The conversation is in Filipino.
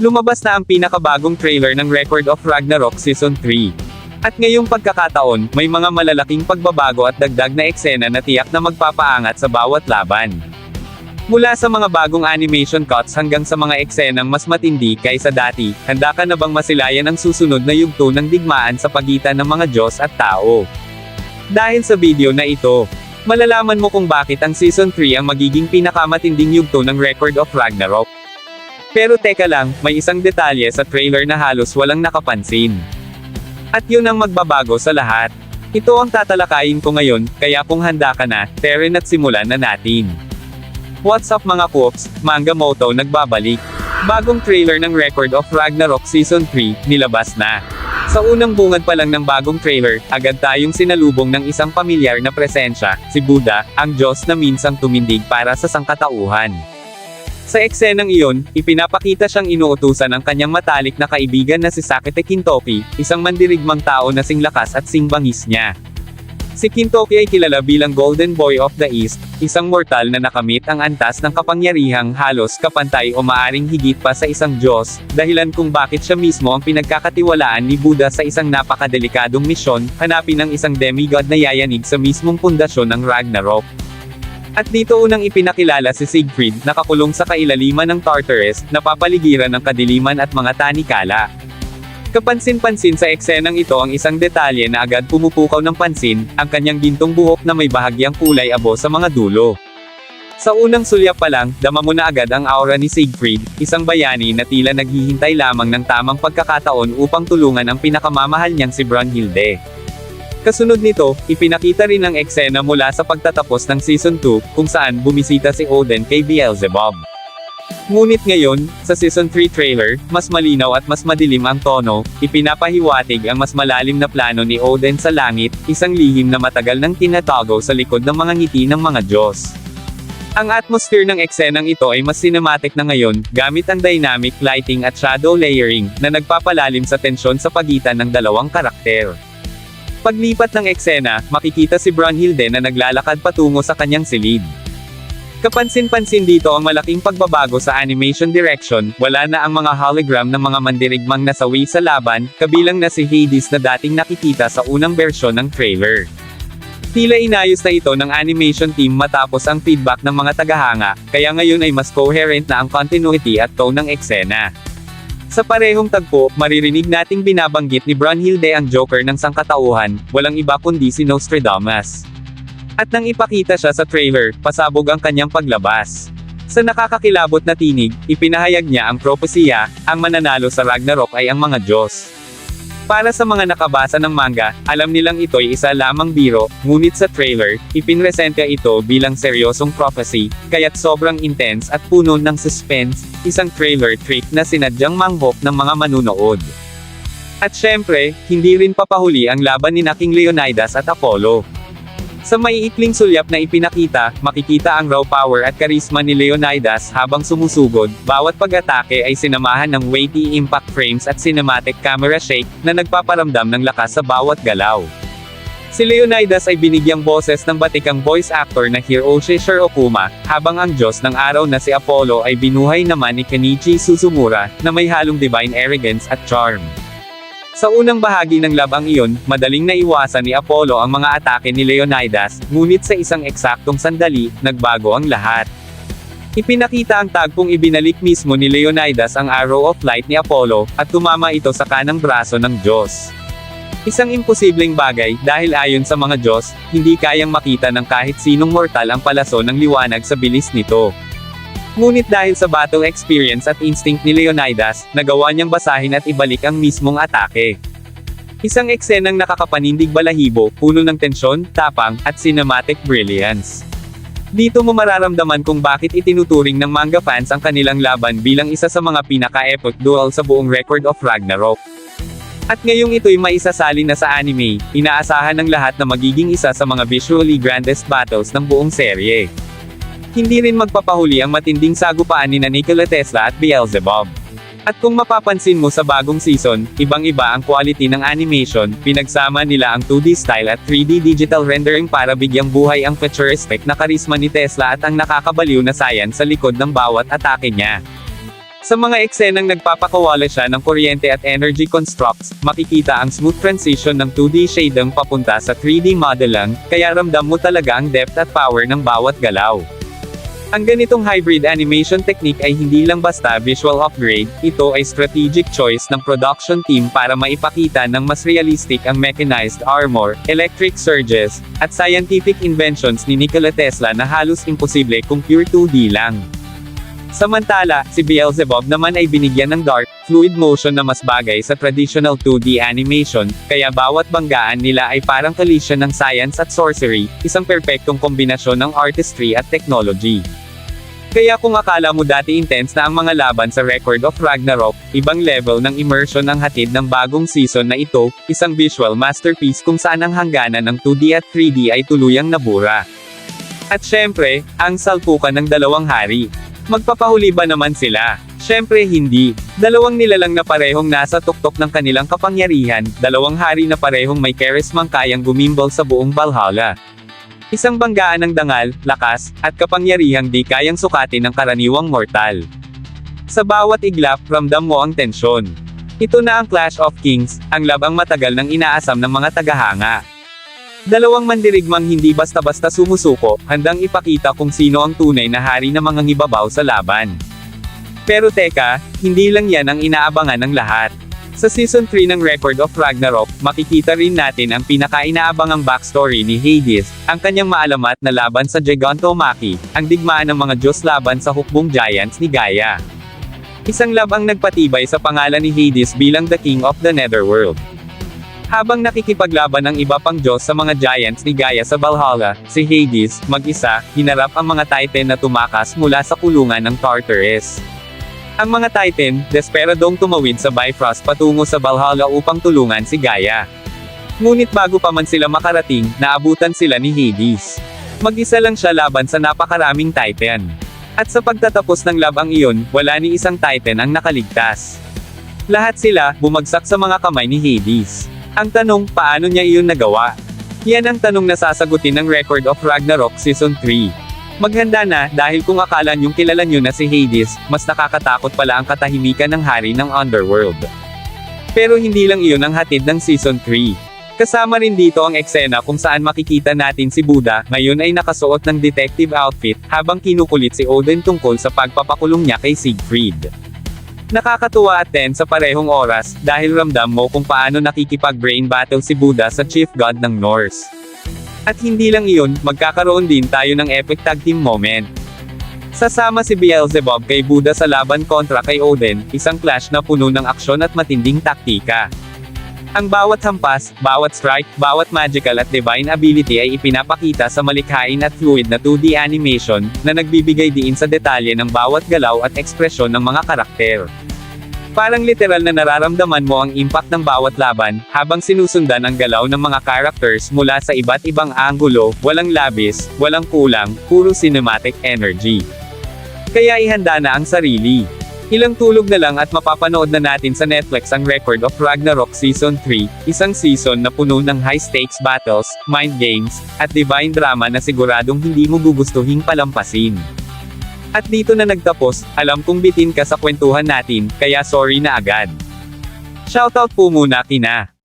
Lumabas na ang pinakabagong trailer ng Record of Ragnarok Season 3. At ngayong pagkakataon, may mga malalaking pagbabago at dagdag na eksena na tiyak na magpapaangat sa bawat laban. Mula sa mga bagong animation cuts hanggang sa mga eksenang mas matindi kaysa dati, handa ka na bang masilayan ang susunod na yugto ng digmaan sa pagitan ng mga Diyos at tao? Dahil sa video na ito, malalaman mo kung bakit ang Season 3 ang magiging pinakamatinding yugto ng Record of Ragnarok. Pero teka lang, may isang detalye sa trailer na halos walang nakapansin. At yun ang magbabago sa lahat. Ito ang tatalakayin ko ngayon, kaya kung handa ka na, Teren at simulan na natin. What's up mga Coops, Manga Moto nagbabalik. Bagong trailer ng Record of Ragnarok Season 3, nilabas na. Sa unang bungad pa lang ng bagong trailer, agad tayong sinalubong ng isang pamilyar na presensya, si Buddha, ang Diyos na minsang tumindig para sa sangkatauhan. Sa eksenang iyon, ipinapakita siyang inuutusan ng kanyang matalik na kaibigan na si Sakete Kintoki, isang mandirigmang tao na sing lakas at sing bangis niya. Si Kintoki ay kilala bilang Golden Boy of the East, isang mortal na nakamit ang antas ng kapangyarihang halos kapantay o maaring higit pa sa isang Diyos, dahilan kung bakit siya mismo ang pinagkakatiwalaan ni Buddha sa isang napakadelikadong misyon, hanapin ang isang demigod na yayanig sa mismong pundasyon ng Ragnarok. At dito unang ipinakilala si Siegfried, nakakulong sa kailaliman ng Tartarus, napapaligiran ng kadiliman at mga tanikala. Kapansin-pansin sa eksenang ito ang isang detalye na agad pumupukaw ng pansin, ang kanyang gintong buhok na may bahagyang kulay abo sa mga dulo. Sa unang sulyap pa lang, dama mo na agad ang aura ni Siegfried, isang bayani na tila naghihintay lamang ng tamang pagkakataon upang tulungan ang pinakamamahal niyang si Brunhilde. Kasunod nito, ipinakita rin ang eksena mula sa pagtatapos ng Season 2, kung saan bumisita si Odin kay Beelzebub. Ngunit ngayon, sa Season 3 trailer, mas malinaw at mas madilim ang tono, ipinapahiwatig ang mas malalim na plano ni Odin sa langit, isang lihim na matagal nang tinatago sa likod ng mga ngiti ng mga Diyos. Ang atmosphere ng eksenang ito ay mas cinematic na ngayon, gamit ang dynamic lighting at shadow layering, na nagpapalalim sa tensyon sa pagitan ng dalawang karakter. Paglipat ng eksena, makikita si Brunhilde na naglalakad patungo sa kanyang silid. Kapansin-pansin dito ang malaking pagbabago sa animation direction, wala na ang mga hologram ng mga mandirigmang nasawi sa laban, kabilang na si Hades na dating nakikita sa unang bersyon ng trailer. Tila inayos na ito ng animation team matapos ang feedback ng mga tagahanga, kaya ngayon ay mas coherent na ang continuity at tone ng eksena. Sa parehong tagpo, maririnig nating binabanggit ni Brunhilde ang Joker ng sangkatauhan, walang iba kundi si Nostradamus. At nang ipakita siya sa trailer, pasabog ang kanyang paglabas. Sa nakakakilabot na tinig, ipinahayag niya ang propesya, ang mananalo sa Ragnarok ay ang mga Diyos. Para sa mga nakabasa ng manga, alam nilang ito'y isa lamang biro, ngunit sa trailer, ipinresenta ito bilang seryosong prophecy, kaya't sobrang intense at puno ng suspense, isang trailer trick na sinadyang manghok ng mga manunood. At syempre, hindi rin papahuli ang laban ni King Leonidas at Apollo. Sa maiikling sulyap na ipinakita, makikita ang raw power at karisma ni Leonidas habang sumusugod, bawat pag-atake ay sinamahan ng weighty impact frames at cinematic camera shake, na nagpaparamdam ng lakas sa bawat galaw. Si Leonidas ay binigyang boses ng batikang voice actor na Hiroshi Shirokuma, habang ang Diyos ng araw na si Apollo ay binuhay naman ni Kenichi Suzumura, na may halong divine arrogance at charm. Sa unang bahagi ng labang iyon, madaling naiwasan ni Apollo ang mga atake ni Leonidas, ngunit sa isang eksaktong sandali, nagbago ang lahat. Ipinakita ang tagpong ibinalik mismo ni Leonidas ang Arrow of Light ni Apollo, at tumama ito sa kanang braso ng Diyos. Isang imposibleng bagay, dahil ayon sa mga Diyos, hindi kayang makita ng kahit sinong mortal ang palaso ng liwanag sa bilis nito. Ngunit dahil sa battle experience at instinct ni Leonidas, nagawa niyang basahin at ibalik ang mismong atake. Isang eksenang nakakapanindig balahibo, puno ng tensyon, tapang, at cinematic brilliance. Dito mo mararamdaman kung bakit itinuturing ng manga fans ang kanilang laban bilang isa sa mga pinaka-epic duel sa buong record of Ragnarok. At ngayong ito'y maisasali na sa anime, inaasahan ng lahat na magiging isa sa mga visually grandest battles ng buong serye. Hindi rin magpapahuli ang matinding sagupaan ni Nikola Tesla at Beelzebub. At kung mapapansin mo sa bagong season, ibang-iba ang quality ng animation, pinagsama nila ang 2D style at 3D digital rendering para bigyang buhay ang futuristic na karisma ni Tesla at ang nakakabaliw na science sa likod ng bawat atake niya. Sa mga eksenang nagpapakawala siya ng kuryente at energy constructs, makikita ang smooth transition ng 2D shading papunta sa 3D modeling, kaya ramdam mo talaga ang depth at power ng bawat galaw. Ang ganitong hybrid animation technique ay hindi lang basta visual upgrade, ito ay strategic choice ng production team para maipakita ng mas realistic ang mechanized armor, electric surges, at scientific inventions ni Nikola Tesla na halos imposible kung pure 2D lang. Samantala, si Beelzebub naman ay binigyan ng dark, fluid motion na mas bagay sa traditional 2D animation, kaya bawat banggaan nila ay parang collision ng science at sorcery, isang perpektong kombinasyon ng artistry at technology. Kaya kung akala mo dati intense na ang mga laban sa Record of Ragnarok, ibang level ng immersion ang hatid ng bagong season na ito, isang visual masterpiece kung saan ang hangganan ng 2D at 3D ay tuluyang nabura. At syempre, ang salpukan ng dalawang hari. Magpapahuli ba naman sila? Syempre hindi. Dalawang nilalang na parehong nasa tuktok ng kanilang kapangyarihan, dalawang hari na parehong may charismang kayang gumimbal sa buong Valhalla. Isang banggaan ng dangal, lakas, at kapangyarihang di kayang sukatin ng karaniwang mortal. Sa bawat iglap, ramdam mo ang tensyon. Ito na ang Clash of Kings, ang labang matagal ng inaasam ng mga tagahanga. Dalawang mandirigmang hindi basta-basta sumusuko, handang ipakita kung sino ang tunay na hari na mga ngibabaw sa laban. Pero teka, hindi lang yan ang inaabangan ng lahat. Sa Season 3 ng Record of Ragnarok, makikita rin natin ang pinaka-inaabangang backstory ni Hades, ang kanyang maalamat na laban sa Gigantomachy, ang digmaan ng mga Diyos laban sa hukbong giants ni Gaia. Isang lab ang nagpatibay sa pangalan ni Hades bilang the King of the Netherworld. Habang nakikipaglaban ang iba pang Diyos sa mga giants ni Gaia sa Valhalla, si Hades, mag-isa, hinarap ang mga Titan na tumakas mula sa kulungan ng Tartarus. Ang mga Titan, desperadong tumawid sa Bifrost patungo sa Valhalla upang tulungan si Gaia. Ngunit bago pa man sila makarating, naabutan sila ni Hades. Mag-isa lang siya laban sa napakaraming Titan. At sa pagtatapos ng labang iyon, wala ni isang Titan ang nakaligtas. Lahat sila, bumagsak sa mga kamay ni Hades. Ang tanong, paano niya iyon nagawa? Yan ang tanong na sasagutin ng Record of Ragnarok Season 3. Maghanda na, dahil kung akala niyong kilala niyo na si Hades, mas nakakatakot pala ang katahimikan ng hari ng Underworld. Pero hindi lang iyon ang hatid ng Season 3. Kasama rin dito ang eksena kung saan makikita natin si Buddha, ngayon ay nakasuot ng detective outfit, habang kinukulit si Odin tungkol sa pagpapakulong niya kay Siegfried. Nakakatuwa at tense sa parehong oras, dahil ramdam mo kung paano nakikipag-brain battle si Buddha sa chief god ng Norse. At hindi lang iyon, magkakaroon din tayo ng epic tag team moment. Sasama si Beelzebub kay Buddha sa laban kontra kay Odin, isang clash na puno ng aksyon at matinding taktika. Ang bawat hampas, bawat strike, bawat magical at divine ability ay ipinapakita sa malikhain at fluid na 2D animation, na nagbibigay diin sa detalye ng bawat galaw at ekspresyon ng mga karakter. Parang literal na nararamdaman mo ang impact ng bawat laban, habang sinusundan ang galaw ng mga characters mula sa iba't ibang anggulo, walang labis, walang kulang, puro cinematic energy. Kaya ihanda na ang sarili. Ilang tulog na lang at mapapanood na natin sa Netflix ang Record of Ragnarok Season 3, isang season na puno ng high-stakes battles, mind games, at divine drama na siguradong hindi mo gugustuhing palampasin. At dito na nagtapos, alam kong bitin ka sa kwentuhan natin, kaya sorry na agad. Shoutout po muna kina